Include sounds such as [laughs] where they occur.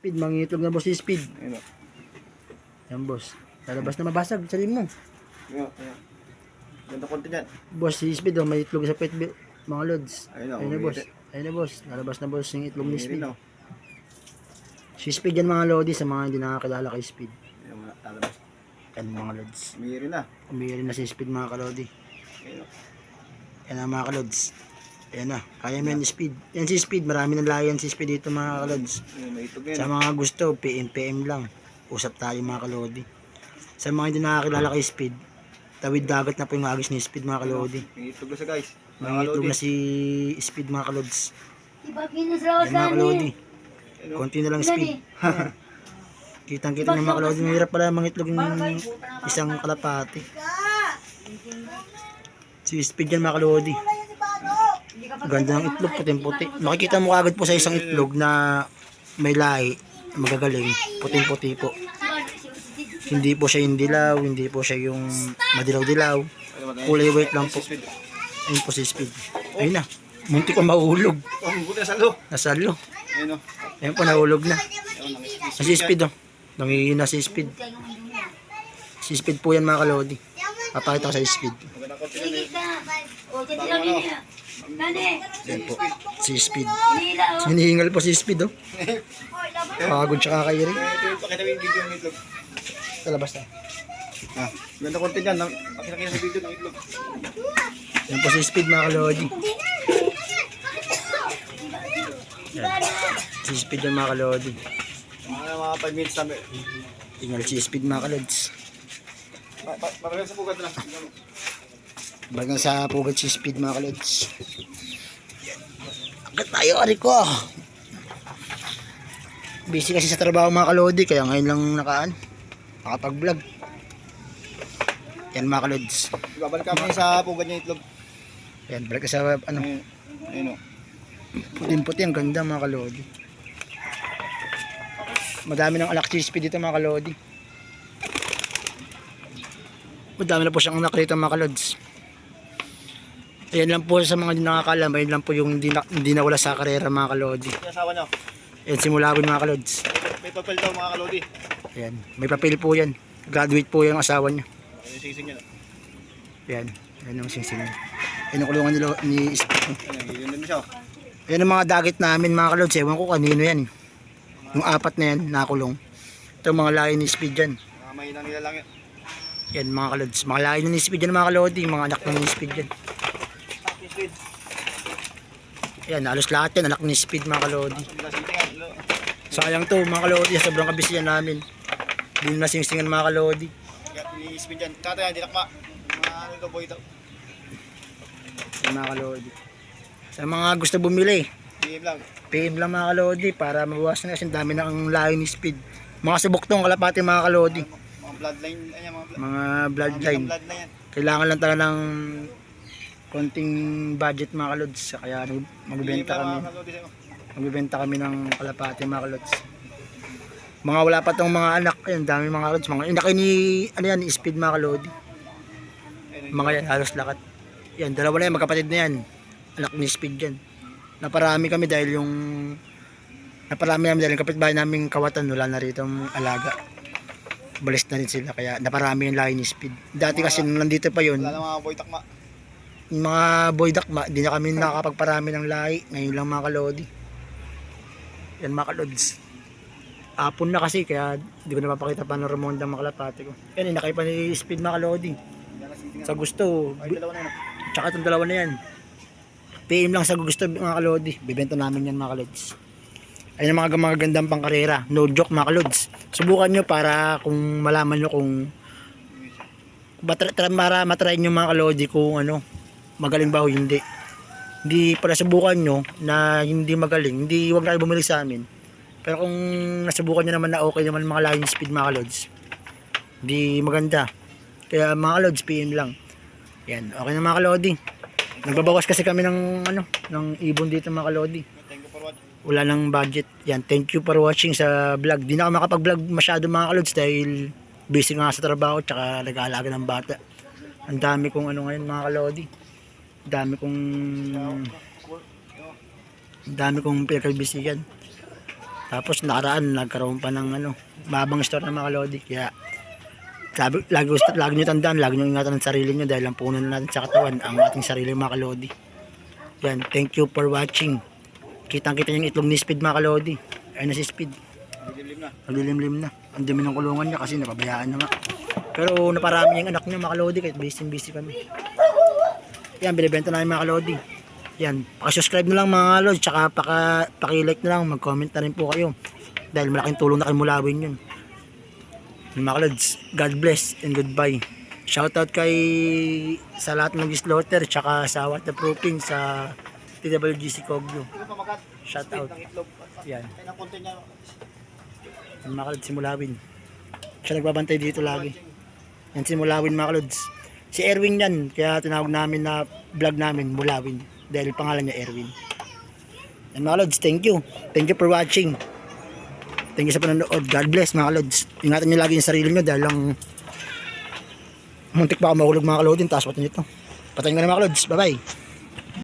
Speed, mangitlog na boss si Speed. Ayun. Yan boss. Lalabas na mabasag, salim mo. Ayun. Ayun. Ganda konti dyan. Boss si Speed, oh, may itlog sa pet mga lods. Ayun. Ayun na boss. Ayun na boss. Lalabas na boss yung itlog ni Speed. Si Speed yan mga lodi sa mga hindi nakakilala kay Speed. Ayun lalabas. Yan mga lods. Umiri na. Umiri na si Speed mga kalodi. Ayun. Yan ang mga kalods. Ayan na. Kaya mo yan Speed. Yan si Speed. Marami ng layan si Speed dito mga kalods. Sa mga gusto, PM-PM lang. Usap tayo mga kalodi. Sa mga hindi nakakilala kay Speed, tawid dagat na po yung agis ni Speed mga kalodi. May itog na siya guys. Mga itlog na si Speed mga kalods. Yan mga kalodi. Ayun o. Konti na lang Speed. [laughs] Kitang kita ng mga kalodi. Mahirap pala mga itlog ng isang kalapati. Si Speed yan mga kalodi. Ganda ng itlog, puting-puti. Makikita mo agad po sa isang itlog na may lahi, magagaling, puting-puti po. Hindi po siya yung dilaw, hindi po siya yung madilaw-dilaw. Kulay white lang po. Ayun po si Speed. Ayun na. Munti ko mahulog. Oh, ang buti sa lo. Nasalo. Ayun po, nahulog na. Nangis- Si Speed oh. Nangihina si Speed. Si Speed po yan mga kalodi. Papakita ko sa Speed. Maganda konti na Yan po. Si Speed. nila o. Hinihingal po si Speed oh. Pagod siya kakairi. Ito yung pakita mo yung video ng itlog. Talabas na. Ah, ganda konti dyan. Nang- Pakita kayo sa video ng itlog. Yan po si Speed mga kalodi. Yan. Si Speed yan mga kalodi. Mga mga 5 minutes na. Tingnan si Speed mga kalods. Parang sa pugat na. Bagang sa pugad si Speed mga kalods. Agad tayo, Ariko. Busy kasi sa trabaho mga kalodi, kaya ngayon lang nakaan. Nakapag-vlog. Yan mga kalods. Ibabalik kami sa pugat niya itlog. Yan, balik ka sa ano, Ayun. O. puting-puti, ang ganda mga kalodi. Madami ng alak si Speed dito mga kalodi. Madami na po siyang anak rito mga kalods. Ayan lang po sa mga nakakalam, ayan lang po yung hindi, na, hindi nawala sa karera mga kalodi. Yung asawa niyo. Ayan, simulawin mga kalods. May papel daw mga kalodi. Ayan, may papel po yan. Graduate po yung asawa niya. Ayun yung sising niya. Ayan, ayan ang singsing niya. Ayan ang kulungan nila ni. Ayun, yun din siya. Ayan ang mga dagit namin mga kalods. Ewan ko kanino yan. Yung apat na yan, nakulong. Ito mga lahi ni Speed yan. Mga mahinang nila lang yan. Yan mga kalods. Mga lahi ni Speed yan mga kalodi. Mga anak na ni Speed yan. Ah, speed. Ayan, halos lahat yan. Anak ni Speed mga kalodi. Sayang to mga kalodi. Sobrang kabisiyan namin. Hindi na singsingan mga kalodi. Kaya ni speed yan. Tatay, hindi nakma. Mga ano ito, boy ito. Yan mga kalodi. Sa mga gusto bumili, PM lang. PM lang mga kalodi para mabawasan na kasi dami na ang lahi ni Speed. Mga subok tong kalapati mga kalodi. Mga bloodline. Ayan, mga blood. Mga Mga bloodline. bloodline yan. Kailangan lang talaga ng konting budget mga kalods. Kaya magbibenta kami. sa'yo. Magbibenta kami ng kalapati mga kalods. Mga wala pa tong mga anak. Ayun, dami mga kalods. Mga inak ni, ano yan, speed mga kalodi. Ayun, Mga yan, halos lakat. Yan, dalawa na yan, magkapatid na yan. Anak ni speed yan. Naparami kami dahil yung naparami namin dahil yung kapitbahay namin kawatan wala na rito alaga. Balis na rin sila kaya naparami yung lahi ni speed. Dati kasi nung nandito pa yun, Wala na mga boy takma. Mga boy dakma, di na kami nakakapagparami ng lahi. Ngayon lang mga kalodi. Yan mga kalods. Apon na kasi kaya di ko napapakita pa ng Ramonda mga kalapati ko. Yan, inakay pa ni Speed mga kalodi. Sa gusto, na tsaka itong dalawa na yan. PM lang sa gusto mga kalodi. Bibenta namin yan mga kalods. Ayun ang mga mga gandang pangkarera. No joke mga kalods. Subukan nyo para kung malaman nyo kung para matry nyo mga kalodi kung ano magaling ba o hindi. Hindi pala subukan nyo na hindi magaling. Hindi wag na kayo bumili sa amin. Pero kung nasubukan nyo naman na okay naman mga line speed mga kalods. Hindi maganda. Kaya mga kalods PM lang. Yan, okay na mga kalodi. Nagbabawas kasi kami ng ano, ng ibon dito mga kalodi. Wala nang budget. Yan, thank you for watching sa vlog. Di na ako makapag-vlog masyado mga kalods dahil busy nga sa trabaho tsaka nag-aalaga ng bata. Ang dami kong ano ngayon mga kalodi. Dami kong dami kong pinagkalbisigan. Tapos nakaraan, nagkaroon pa ng ano, babang store ng mga kalodi. Kaya, sabi, lagi, lagi nyo tandaan, lagi nyo ingatan ang sarili nyo dahil ang puno na natin sa katawan, ang ating sarili mga kalodi. Yan, thank you for watching. Kitang-kita yung itlog ni Speed mga kalodi. Ayun na si Speed. Na. Naglilimlim na. Ang dumi ng kulungan niya kasi napabayaan na. Pero naparami yung anak niya mga kalodi kahit busy busy kami. Yan, binibenta namin mga kalodi. Yan, pakisubscribe na lang mga kalodi, tsaka paka, pakilike na lang, mag-comment na rin po kayo. Dahil malaking tulong na kay Mulawin yun. Mga kalods, God bless and goodbye. Shoutout kay sa lahat ng slaughter tsaka sa waterproofing sa TWGC makat. Shoutout. Yan. Mga kalods, si Mulawin. Siya nagbabantay dito lagi. Yan si Mulawin mga kalods. Si Erwin yan, kaya tinawag namin na vlog namin, Mulawin. Dahil pangalan niya Erwin. Yan mga kalods, thank you. Thank you for watching. Thank you sa panonood. God bless mga kalods. Ingatan niyo lagi yung sarili niyo dahil lang muntik pa ako mahulog mga kalodin. Tapos pati nito. Patayin ko na mga kalods. Bye bye.